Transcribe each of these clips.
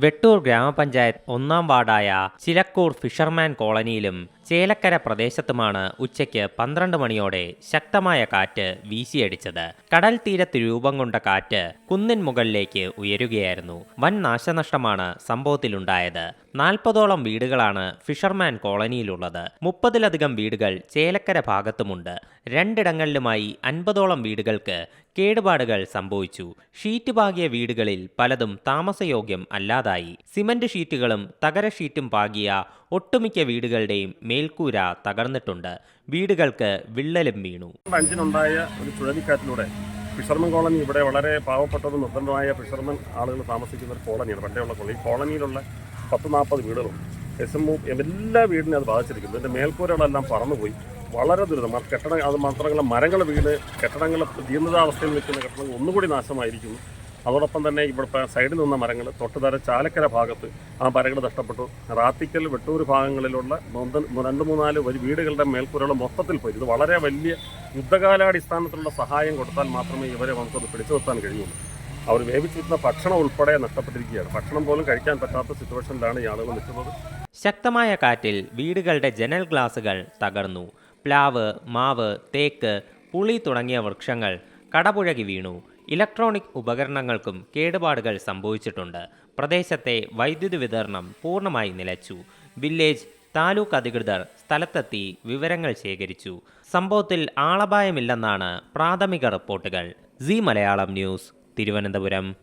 വെട്ടൂർ ഗ്രാമപഞ്ചായത്ത് ഒന്നാം വാർഡായ ചിലക്കൂർ ഫിഷർമാൻ കോളനിയിലും ചേലക്കര പ്രദേശത്തുമാണ് ഉച്ചയ്ക്ക് പന്ത്രണ്ട് മണിയോടെ ശക്തമായ കാറ്റ് വീശിയടിച്ചത്. കടൽ തീരത്ത് രൂപം കൊണ്ട കാറ്റ് കുന്നിൻ മുകളിലേക്ക് ഉയരുകയായിരുന്നു. വൻ നാശനഷ്ടമാണ് സംഭവത്തിലുണ്ടായത്. നാൽപ്പതോളം വീടുകളാണ് ഫിഷർമാൻ കോളനിയിലുള്ളത്. മുപ്പതിലധികം വീടുകൾ ചേലക്കര ഭാഗത്തുമുണ്ട്. രണ്ടിടങ്ങളിലുമായി അൻപതോളം വീടുകൾക്ക് കേടുപാടുകൾ സംഭവിച്ചു. ഷീറ്റ് പാകിയ വീടുകളിൽ പലതും താമസയോഗ്യം അല്ലാതായി. സിമന്റ് ഷീറ്റുകളും തകര ഷീറ്റും പാകിയ ഒട്ടുമിക്ക വീടുകളുടെയും മേൽക്കൂര തകർന്നിട്ടുണ്ട്. വീടുകൾക്ക് വിള്ളലും വീണു. അഞ്ചിനുണ്ടായ ഒരു ചുഴലിക്കാറ്റിലൂടെ ഫിഷർമൻ കോളനി ഇവിടെ വളരെ പാവപ്പെട്ടതും നിർദ്ധനമായ ഫിഷർമൻ ആളുകൾ താമസിക്കുന്ന ഒരു കോളനിയാണ്. പണ്ടേയുള്ള കോളനി. കോളനിയിലുള്ള പത്ത് നാൽപ്പത് വീടുകളും എസ് എം എല്ലാ വീടിനെ അത് ബാധിച്ചിരിക്കുന്നു. ഇതിന്റെ മേൽക്കൂരകളെല്ലാം പറന്നുപോയി. വളരെ ദുരിതം. കെട്ടിട അത് മാത്രമല്ല മരങ്ങൾ വീട് കെട്ടിടങ്ങൾ ജീർണതാവസ്ഥയിൽ നിൽക്കുന്ന കെട്ടിടങ്ങൾ ഒന്നുകൂടി നാശമായിരിക്കുന്നു. അതോടൊപ്പം തന്നെ ഇവിടെ സൈഡിൽ നിന്ന മരങ്ങൾ തൊട്ടുതര ചാലക്കര ഭാഗത്ത് ആ മരങ്ങൾ നഷ്ടപ്പെട്ടു. റാത്തിക്കൽ വെട്ടൂർ ഭാഗങ്ങളിലുള്ള രണ്ട് മൂന്നാൽ ഒരു വീടുകളുടെ മേൽക്കൂരകൾ മൊത്തത്തിൽ പോയി. ഇത് വളരെ വലിയ യുദ്ധകാലാടിസ്ഥാനത്തിലുള്ള സഹായം കൊടുത്താൽ മാത്രമേ ഇവരെ നമുക്കൊന്ന് പിടിച്ചു നിർത്താൻ കഴിയുള്ളൂ. അവർ വേവിച്ചിരുന്ന ഭക്ഷണം ഉൾപ്പെടെ നഷ്ടപ്പെട്ടിരിക്കുകയാണ്. ഭക്ഷണം പോലും കഴിക്കാൻ പറ്റാത്ത സിറ്റുവേഷനിലാണ് ഈ ആളുകൾ നിൽക്കുന്നത്. ശക്തമായ കാറ്റിൽ വീടുകളുടെ ജനൽ ഗ്ലാസുകൾ തകർന്നു. പ്ലാവ് മാവ് തേക്ക് പുളി തുടങ്ങിയ വൃക്ഷങ്ങൾ കടപുഴകി വീണു. ഇലക്ട്രോണിക് ഉപകരണങ്ങൾക്കും കേടുപാടുകൾ സംഭവിച്ചിട്ടുണ്ട്. പ്രദേശത്തെ വൈദ്യുതി വിതരണം പൂർണമായി നിലച്ചു. വില്ലേജ് താലൂക്ക് അധികൃതർ സ്ഥലത്തെത്തി വിവരങ്ങൾ ശേഖരിച്ചു. സംഭവത്തിൽ ആളപായമില്ലെന്നാണ് പ്രാഥമിക റിപ്പോർട്ടുകൾ. C Malayalam news Thiruvananthapuram.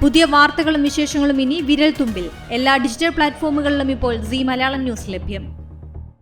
പുതിയ വാർത്തകളും വിശേഷങ്ങളും ഇനി വിരൽ തുമ്പിൽ എല്ലാ ഡിജിറ്റൽ പ്ലാറ്റ്ഫോമുകളിലും ഇപ്പോൾ സി മലയാളം ന്യൂസ് ലഭ്യം.